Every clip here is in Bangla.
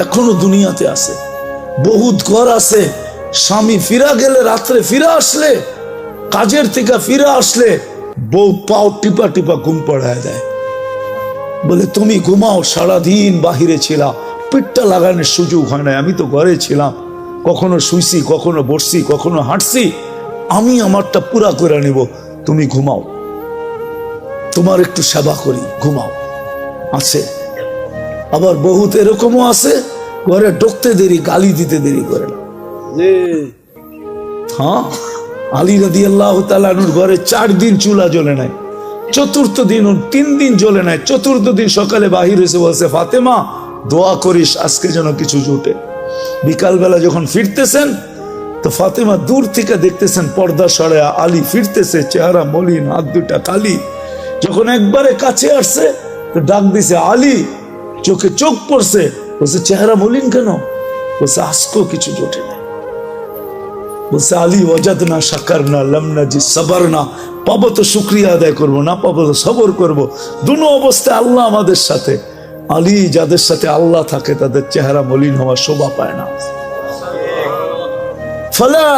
এখনও দুনিয়াতে আছে। বহুত ঘর আছে। স্বামী ফিরা গেলে রাত্রে ফিরে আসলে, কাজের থেকে ফিরে আসলে বউ পাও টিপা টিপা ঘুম পড়ায় দেয়। বলে, তুমি ঘুমাও, সারাদিন বাহিরে ছিলাম পিঠটা লাগানোর সুযোগ হয় না আমি তো ঘরে ছিলাম। কখনো শুইছি, কখনো বসছি, কখনো হাঁটছি। আমি আমারটা পুরা করে নিব। তুমি ঘুমাও। তোমার একটু সেবা করি। ঘুমাও। আছে। আবার বহুত এরকমও আছে ঘরে ঢুকতে দেরি গালি দিতে দেরি করে না। হ্যাঁ? আলী রাদি আল্লাহ তালুর ঘরে চার দিন চুলা জ্বলে নাই চতুর্থ দিন তিন দিন জ্বলে নাই চতুর্থ দিন সকালে বাহির এসে বলছে ফাতেমা দোয়া করিস আজকে যেন কিছু জুটে। বিকালবেলা যখন ফিরতেছেন তো ফাতেমা দূর থেকে দেখতেছেন পর্দা সরে আলী ফিরতেছে চেহারা মলিন হাত দুটা কালি। যখন একবারে কাছে আসছে তো ডাক দিছে আলী চোখে চোখ পড়ছে, বলছে, চেহারা মলিন কেন? বলছে, আজকেও কিছু জোটে নাই। বলছে, আলী ওজাদ না সাকার না লামনা জি সবার না, পাবো তো শুক্রিয়া আদায় করব, না পাবো তো সবর করব। দুনো অবস্থায় আল্লাহ আমাদের সাথে। আলী যাদের সাথে আল্লাহ থাকে, তাদের চেহারা মলিন হওয়া শোভা পায় না। ফালা,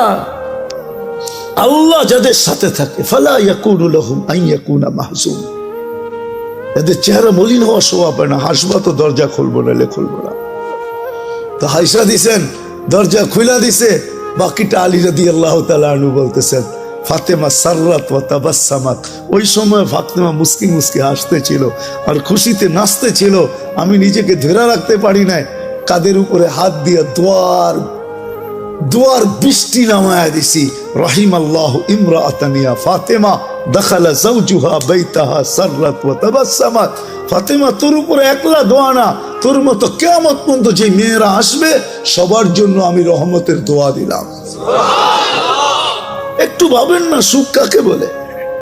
আল্লাহ যাদের সাথে থাকে, ফালা ইয়াকুনুলাহুম আইয়াকুনা মাহজুম। এদের চেহারা মলিন হওয়া শোভা পায় না। হাসবা তো দরজা খুলবো নাহলে খুলবো না। তো হাইসা দিছেন, দরজা খুলা দিছে। বাকিটা আলী রাদি আল্লাহ তালু বলতেছেন, ফাতেমা সার্রাত ও তাবাসামাত ওই সময় ফাতেমা মুসকি মুসকি হাসতে ছিল আর খুশিতে নাচতে ছিল। আমি নিজেকে ধরে রাখতে পারি নাই। কাদের উপরে হাত দিয়ে দোয়ার দোয়ার বৃষ্টি নামায় দিছি। রহিম আল্লাহ ইমরা আতানিয়া ফাতেমা। দখালা জৌজুহা বৈতাহা সাররাত ও তাবাসসামাত ফাতেমা, তোর উপরে একলা দোয়া না, তোর মতো কেমত পর্যন্ত যে মেয়েরা আসবে, সবার জন্য আমি রহমতের দোয়া দিলাম। একটু ভাবেন না সুখ কাকে বলে?